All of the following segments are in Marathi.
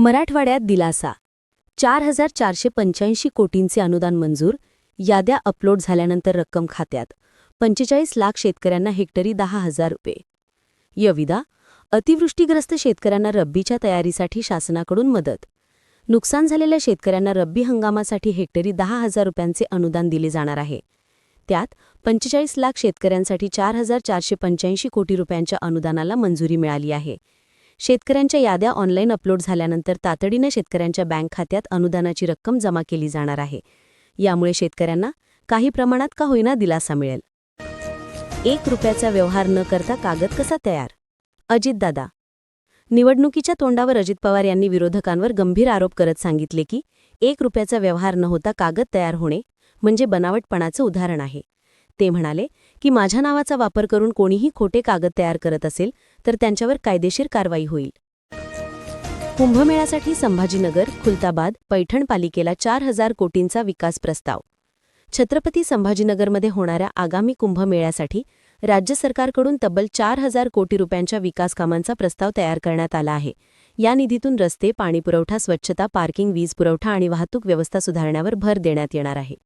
मराठवाड्यात दिलासा. चार हजार चारशे पंच्याऐंशी कोटींचे अनुदान मंजूर याद्या अपलोड झाल्यानंतर रक्कम खात्यात पंचेचाळीस लाख शेतकऱ्यांना हेक्टरी दहा हजार रुपये. यविदा अतिवृष्टीग्रस्त शेतकऱ्यांना रब्बीच्या तयारीसाठी शासनाकडून मदत. नुकसान झालेल्या शेतकऱ्यांना रब्बी हंगामासाठी हेक्टरी दहा हजार रुपयांचे अनुदान दिले जाणार आहे. त्यात पंचेचाळीस लाख शेतकऱ्यांसाठी चार हजार चारशे पंच्याऐंशी कोटी रुपयांच्या अनुदानाला मंजुरी मिळाली आहे. शेतकऱ्यांच्या याद्या ऑनलाईन अपलोड झाल्यानंतर तातडीनं शेतकऱ्यांच्या बँक खात्यात अनुदानाची रक्कम जमा केली जाणार आहे. यामुळे शेतकऱ्यांना काही प्रमाणात का होईना दिलासा मिळेल. एक रुपयाचा व्यवहार न करता कागद कसा तयार? अजितदादा निवडणुकीच्या तोंडावर अजित पवार यांनी विरोधकांवर गंभीर आरोप करत सांगितले की एक रुपयाचा व्यवहार न होता कागद तयार होणे म्हणजे बनावटपणाचं उदाहरण आहे. ते म्हणाले की माझ्या नावाचा वापर करून कोणीही खोटे कागद तयार करत असेल तर त्यांच्यावर कायदेशीर कारवाई होईल. कुंभमेळ्यासाठी संभाजीनगर खुलताबाद पैठण पालिकेला चार हजार कोटींचा विकास प्रस्ताव. छत्रपती संभाजीनगरमध्ये होणाऱ्या आगामी कुंभमेळ्यासाठी राज्य सरकारकडून तब्बल चार हजार कोटी रुपयांच्या विकास कामांचा प्रस्ताव तयार करण्यात आला आहे. या निधीतून रस्ते पाणीपुरवठा स्वच्छता पार्किंग वीज पुरवठा आणि वाहतूक व्यवस्था सुधारण्यावर भर देण्यात येणार आहे.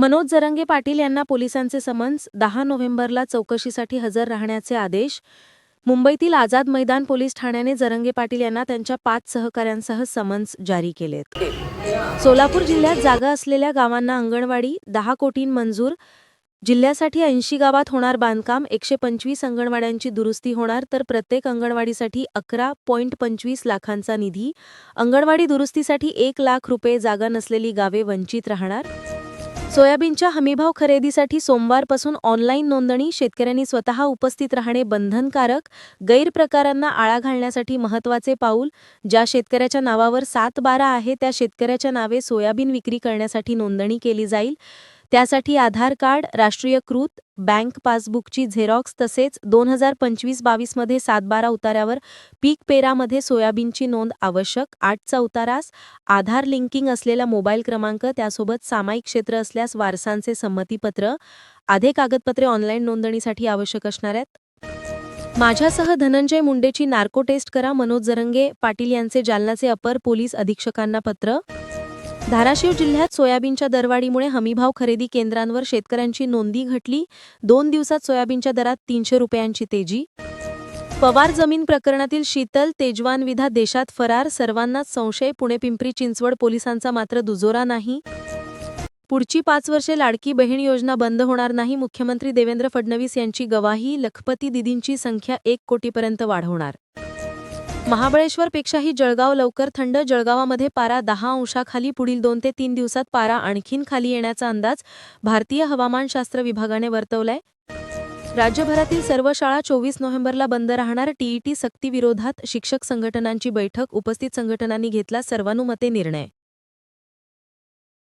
मनोज जरंगे पाटील यांना पोलिसांचे समन्स दहा नोव्हेंबरला चौकशीसाठी हजर राहण्याचे आदेश. मुंबईतील आझाद मैदान पोलीस ठाण्याने जरंगे पाटील यांना त्यांच्या पाच सहकाऱ्यांसह समन्स जारी केलेत. सोलापूर जिल्ह्यात जागा असलेल्या गावांना अंगणवाडी दहा कोटीं मंजूर. जिल्ह्यासाठी ऐंशी गावात होणार बांधकाम एकशे पंचवीस अंगणवाड्यांची दुरुस्ती होणार तर प्रत्येक अंगणवाडीसाठी अकरा पॉईंट पंचवीस लाखांचा निधी. अंगणवाडी दुरुस्तीसाठी एक लाख रुपये जागा नसलेली गावे वंचित राहणार. सोयाबीनच्या हमीभाव खरेदीसाठी सोमवारपासून ऑनलाईन नोंदणी शेतकऱ्यांनी स्वतः उपस्थित राहणे बंधनकारक गैरप्रकारांना आळा घालण्यासाठी महत्त्वाचे पाऊल ज्या शेतकऱ्याच्या नावावर सात बारा आहे त्या शेतकऱ्याच्या नावे सोयाबीन विक्री करण्यासाठी नोंदणी केली जाईल. त्यासाठी आधार कार्ड राष्ट्रीयकृत बँक पासबुकची झेरॉक्स तसेच दोन हजार पंचवीस बावीसमध्ये सातबारा उताऱ्यावर पीक पेरामध्ये सोयाबीनची नोंद आवश्यक. आठचा उतारास आधार लिंकिंग असलेला मोबाईल क्रमांक त्यासोबत सामायिक क्षेत्र असल्यास वारसांचे संमतीपत्र आधे कागदपत्रे ऑनलाईन नोंदणीसाठी आवश्यक असणार आहेत माझ्यासह धनंजय मुंडेची नार्को टेस्ट करा. मनोज जरंगे पाटील यांचे जालनाचे अपर पोलीस अधीक्षकांना पत्र. धाराशिव जिल्ह्यात सोयाबीनच्या दरवाढीमुळे हमीभाव खरेदी केंद्रांवर शेतकऱ्यांची नोंदी घटली. दोन दिवसात सोयाबीनच्या दरात तीनशे रुपयांची तेजी. पवार जमीन प्रकरणातील शीतल तेजवान विधा देशात फरार. सर्वांनाच संशय पुणे पिंपरी चिंचवड पोलिसांचा मात्र दुजोरा नाही. पुढची पाच वर्षे लाडकी बहीण योजना बंद होणार नाही. मुख्यमंत्री देवेंद्र फडणवीस यांची गवाही. लखपती दिदींची संख्या एक कोटीपर्यंत वाढवणार. महाबळेश्वरपेक्षाही जळगाव लवकर थंड. जळगावामध्ये पारा दहा अंशाखाली पुढील दोन ते तीन दिवसात पारा आणखीन खाली येण्याचा अंदाज भारतीय हवामानशास्त्र विभागाने वर्तवलाय. राज्यभरातील सर्व शाळा चोवीस नोव्हेंबरला बंद राहणार. टीईटी सक्तीविरोधात शिक्षक संघटनांची बैठक. उपस्थित संघटनांनी घेतला सर्वानुमते निर्णय.